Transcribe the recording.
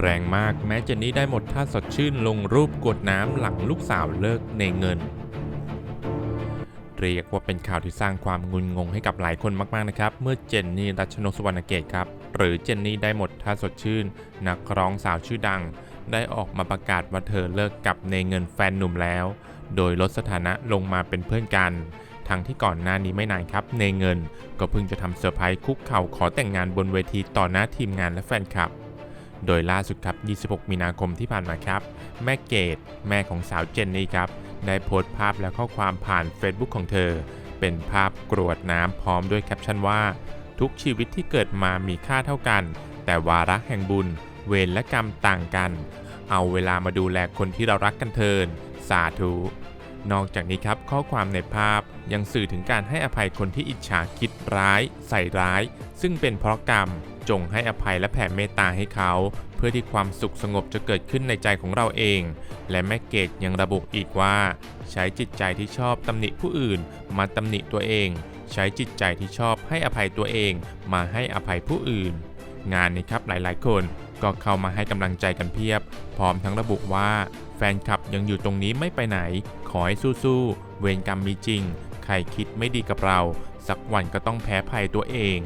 แรงมากแม้เจนนี่ได้หมดท่าสดชื่นลงรูปกดน้ำหลังลูกสาวเลิกในเงิน เรียกว่าเป็นข่าวที่สร้างความงุนงงให้กับหลายคนมากๆนะครับ เมื่อเจนนี่รัชนกสุวรรณเกตครับ หรือเจนนี่ได้หมดท่าสดชื่น นักร้องสาวชื่อดัง ได้ออกมาประกาศว่าเธอเลิกกับในเงินแฟนหนุ่มแล้ว โดยลดสถานะลงมาเป็นเพื่อนกันทั้งที่ก่อนหน้านี้ไม่นานครับ ในเงินก็เพิ่งจะทำเซอร์ไพรส์คุกเข่าขอแต่งงานบนเวทีต่อหน้าทีมงานและแฟนคลับ โดยล่าสุดครับ 26 มีนาคมที่ผ่านมาครับ แม่เกดแม่ของสาวเจนนี่ครับ ได้โพสต์ภาพและข้อความผ่าน Facebook ของเธอ เป็นภาพกรวดน้ำพร้อมด้วยแคปชั่นว่า ทุกชีวิตที่เกิดมามีค่าเท่ากัน แต่วาระแห่งบุญ เวรและกรรมต่างกัน เอาเวลามาดูแลคนที่เรารักกันเทิน สาธุ นอกจากนี้ครับข้อความในภาพยังสื่อถึงการให้อภัยคนที่อิจฉาคิดร้าย ใส่ร้าย ซึ่งเป็นเพราะกรรม จงให้อภัยและแผ่เมตตาให้เขา เพื่อที่ความสุขสงบจะเกิดขึ้นในใจของเราเอง และแม่เกดยังระบุอีกว่า ใช้จิตใจที่ชอบตำหนิผู้อื่น มาตำหนิตัวเอง ใช้จิตใจที่ชอบให้อภัยตัวเอง มาให้อภัยผู้อื่น งานนี้ครับหลายๆ คนก็เข้ามาให้กำลังใจกันเพียบ พร้อมทั้งระบุว่า แฟนคลับยังอยู่ตรงนี้ไม่ไปไหน ขอให้สู้ๆเวรกรรมมีจริง ใครคิดไม่ดีกับเรา สักวันก็ต้องแพ้ภัยตัวเอง